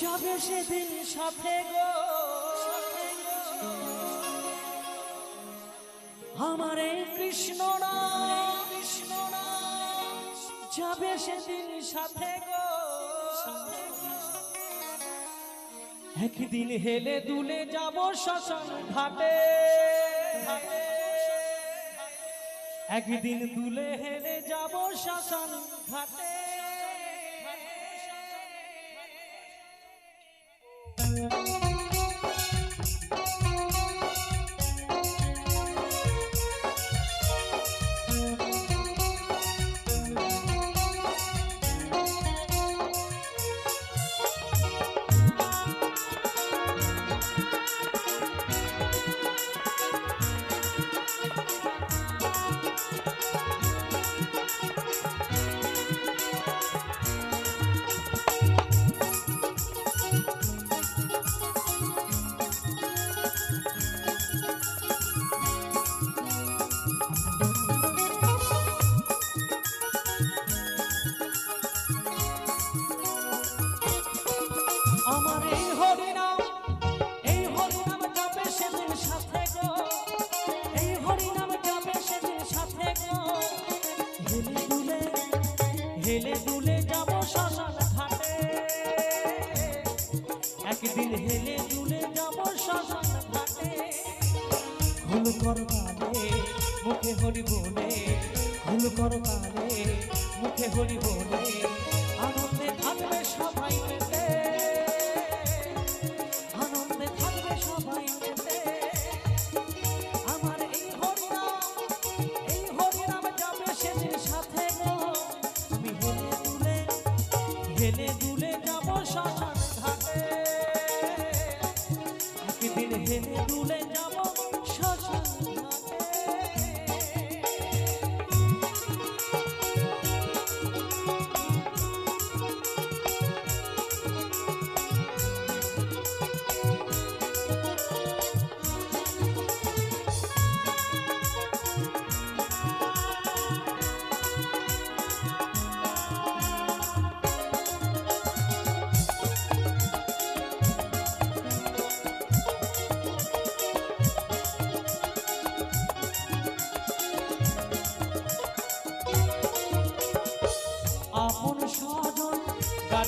যাবে সেদিন সাথে গো। আমার কৃষ্ণ কৃষ্ণ যাবে সেদিন সাথে গো। একদিন হেলে দুলে যাব শ্মশান ঘাটে। একদিন দুলে হেলে যাব শ্মশান ঘাটে। আমার কর কালে মুখে হরি বলে, ভুল কর কালে মুখে হরি বলে, আনন্দে থাকবে সবাই মেতে আনন্দে থাকবে সবাই মেতে আমার এই হরিনাম এই হরিনাম যাবে সেদিন সাথে আমি হেলে দুলে হেলে দুলে যাব শ্মশান ঘাটে। একদিন হেলে দুলে যাব শ্মশান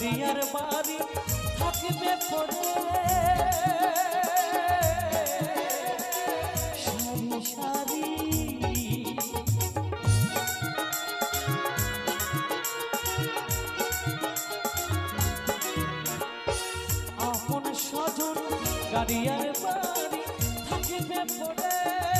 গাড়িয়ার বাড়ি থাকবে পড়ে সারি সারি আপন স্বজন গাড়িয়ার বাড়ি থাকবে পড়ে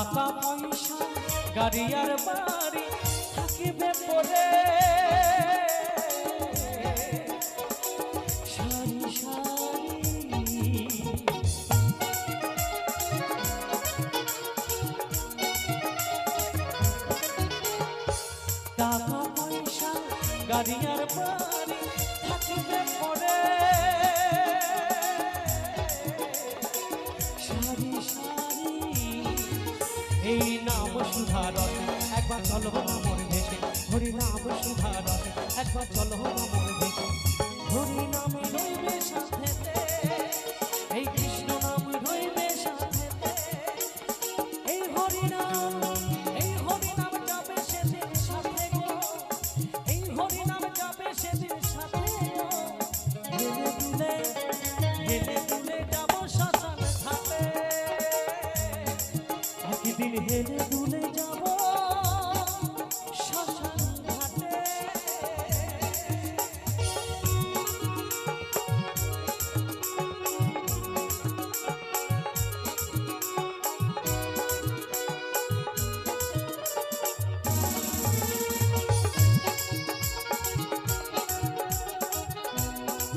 টাকা পয়সা গাড়ি আর বাড়ি থাকিবে পরে। গাড়ি আর সুধা রসে, একবার চলো না মোর ভেসে। হরি নাম সুধা রসে, একবার চলো না মোর ভেসে। হরি নাম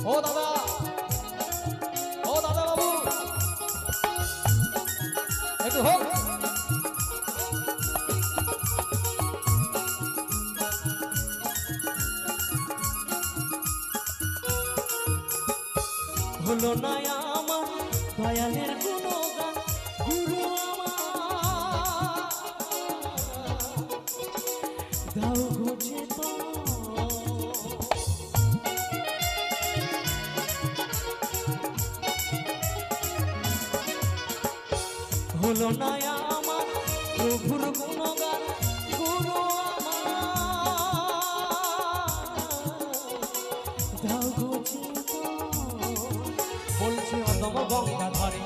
ও দাদা। ও দাদা বাবু। একটু হোক। হলো না আমার দয়ালের হলো না আমার, প্রভুর গুণগান গুরু বলছে অধম গঙ্গা ধরে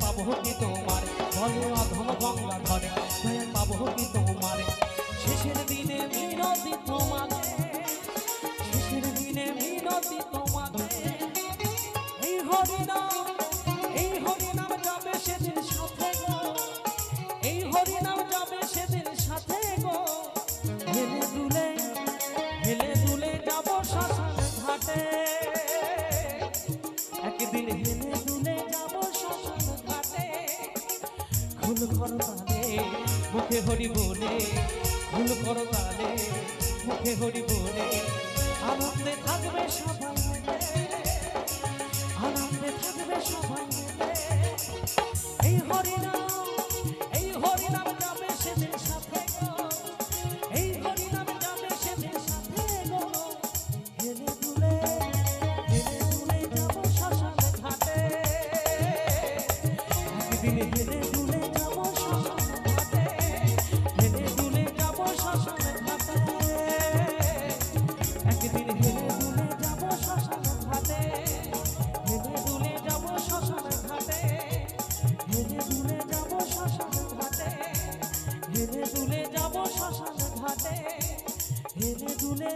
পাবো কি তোমার? বলে অধম গঙ্গা ধরে খুল কর তালে, মুখে হরি বলে, ভুল কর তালে, মুখে হরি বলে। আনন্দে থাকবে সবাই আনন্দে থাকবে সবাই এই হরিনাম হেলে দুলে যাব শ্মশান ঘাটে হেরে দুলে